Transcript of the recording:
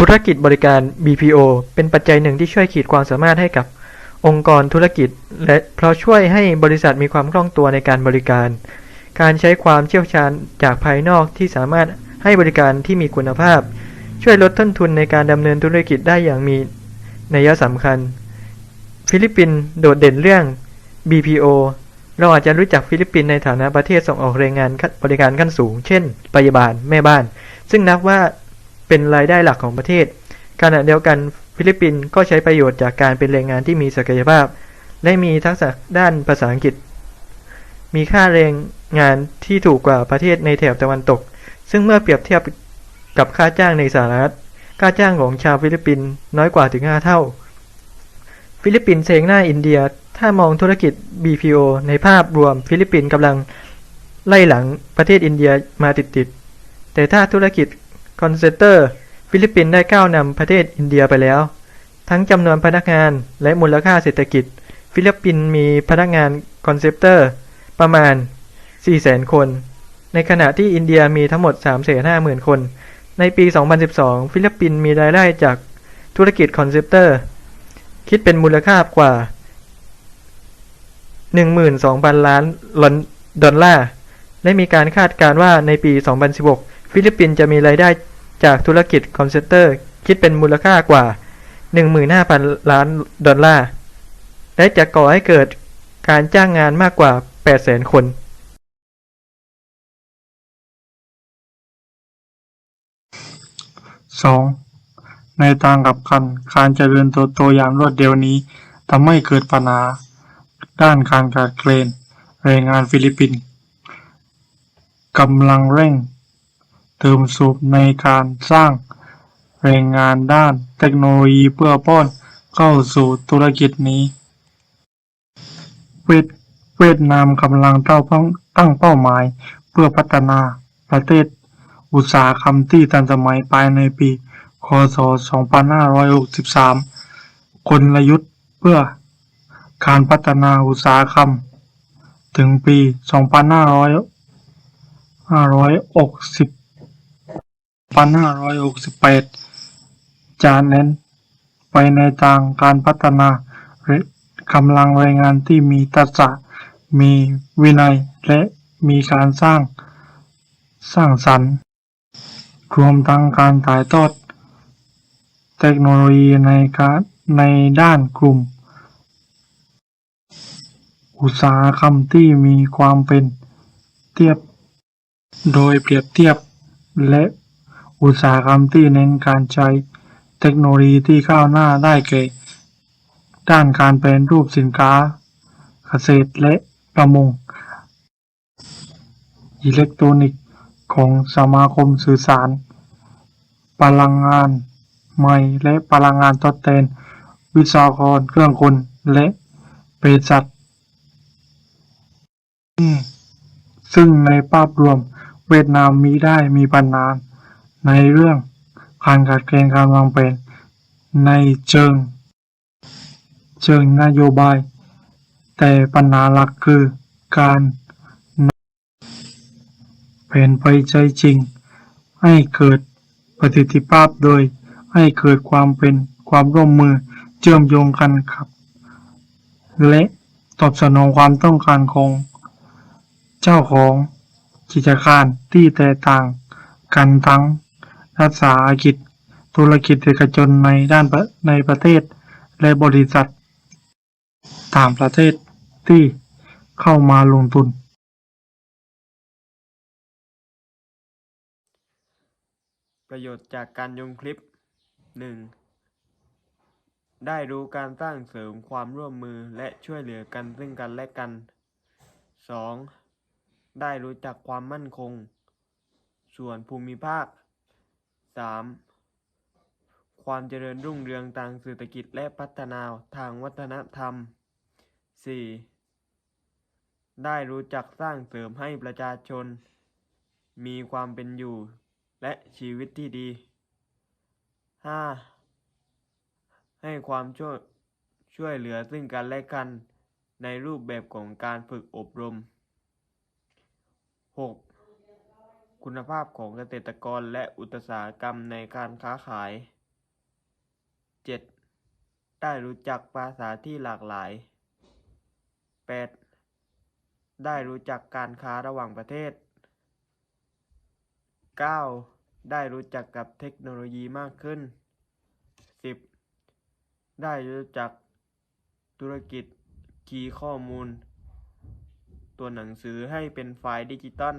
ธุรกิจบริการ BPO เป็นปัจจัยหนึ่งที่ช่วยขีดความสามารถให้กับองค์กรธุรกิจ และเพราะช่วยให้บริษัทมีความคล่องตัวในการบริการ การใช้ความเชี่ยวชาญจากภายนอกที่สามารถให้บริการที่มีคุณภาพ ช่วยลดต้นทุนในการดำเนินธุรกิจได้อย่างมีนัยสำคัญ ฟิลิปปินส์โดดเด่นเรื่อง BPO เราอาจจะรู้จักฟิลิปปินส์ในฐานะประเทศส่งออกแรงงานบริการขั้นสูง เช่นพยาบาลแม่บ้าน ซึ่งนับว่า เป็นรายได้หลักของประเทศ ขณะเดียวกันฟิลิปปินส์ก็ใช้ประโยชน์จากการเป็นแรงงานที่มีศักยภาพ และมีทักษะด้านภาษาอังกฤษ มีค่าแรงงานที่ถูกกว่าประเทศในแถบตะวันตก ซึ่งเมื่อเปรียบเทียบกับค่าจ้างในสหรัฐ ค่าจ้างของชาวฟิลิปปินส์น้อยกว่าถึง 5 เท่า ฟิลิปปินส์เซงหน้าอินเดีย ถ้ามองธุรกิจ BPO ในภาพรวมฟิลิปปินส์กำลังไล่หลังประเทศอินเดียมาติดๆ แต่ถ้าธุรกิจ คอนเซเตอร์ ฟิลิปปินส์ได้ก้าวนำประเทศอินเดียไปแล้ว ทั้งจำนวนพนักงานและมูลค่าเศรษฐกิจ ฟิลิปปินส์มีพนักงานคอนเซปเตอร์ ประมาณ 400,000 คน ในขณะที่อินเดียมีทั้งหมด 350,000 คน ในปี 2012 ฟิลิปปินส์มีรายได้จากธุรกิจคอนเซปเตอร์ คิดเป็นมูลค่ากว่า 12,000 ล้านดอลลาร์และมีการคาดการณ์ว่าในปี 2016 ฟิลิปปินส์จะมีรายได้จากธุรกิจคอนเซปเตอร์คิดเป็นมูลค่ากว่า 15,000 ล้านดอลลาร์ และจะก่อให้เกิดการจ้างงานมากกว่า 800,000 คนสองในทางกลับกันการเจริญเติบโตอย่างรวดเร็วนี้ทำให้เกิดปัญหาด้านการขาดแคลนแรงงานฟิลิปปินส์กำลังเร่ง เติมสูบในการสร้างแรงงานด้านเทคโนโลยีเพื่อป้อนเข้าสู่ธุรกิจนี้ เวทเวียดนามกำลังเต้าตั้งเป้าหมาย เพื่อพัฒนาประเทศอุตสาหกรรมที่ทันสมัยภายในปี คศ 2563คนลยุทธ์เพื่อการพัฒนาอุตสาหกรรม ถึงปี 2500 560 2568จะเน้นไปในทางการพัฒนาเรกำลังแรงงานที่มีทักษะ มีวินัย และมีการสร้างสร้างสรรค์ รวมทั้งการถ่ายทอดเทคโนโลยีในการในด้านกลุ่ม อุตสาหกรรมที่มีความเป็นเทียบ โดยเปรียบเทียบและ อุตสาหกรรมที่เน้นการใช้เทคโนโลยีที่ก้าวหน้าได้แก่ด้านการแปลรูปสินค้า เกษตรและประมง อิเล็กทรอนิกส์ของสมาคมสื่อสาร พลังงานใหม่และพลังงานทดแทน วิศวกรเครื่องกลและเภสัชซึ่งในภาพรวมเวียดนามมีได้มีปัญหา ในเรื่องการขาดแคลนการวางแผนในเชิง เชิงนโยบาย แต่ปัญหาหลักคือการแผนไปใช้จริง ให้เกิดประสิทธิภาพโดย ให้เกิดความเป็นความร่วมมือเชื่อมโยงกันครับ และตอบสนองความต้องการของเจ้าของกิจการที่แตกต่างกันทั้ง รัฐสาหกิจธุรกิจเอกชนในด้านในประเทศ และบริษัท ต่างประเทศที่เข้ามาลงทุน ประโยชน์จากการยงคลิป 1. ได้รู้การสร้างเสริมความร่วมมือและช่วยเหลือกันซึ่งกันและกัน 2. ได้รู้จักความมั่นคง ส่วนภูมิภาค 3. ความเจริญรุ่งเรืองทางเศรษฐกิจและพัฒนาทางวัฒนธรรม 4. ได้รู้จักสร้างเสริมให้ประชาชน มีความเป็นอยู่ และชีวิตที่ดี 5. ให้ความช่วยช่วยเหลือซึ่งกันและกันในรูปแบบของการฝึกอบรม 6. คุณภาพของเกษตรกรและอุตสาหกรรมในการค้าขาย 7. ได้รู้จักภาษาที่หลากหลาย 8. ได้รู้จักการค้าระหว่างประเทศ 9. ได้รู้จักกับเทคโนโลยีมากขึ้น 10. ได้รู้จักธุรกิจคีย์ข้อมูล ตัวหนังสือให้เป็นไฟล์ดิจิตอล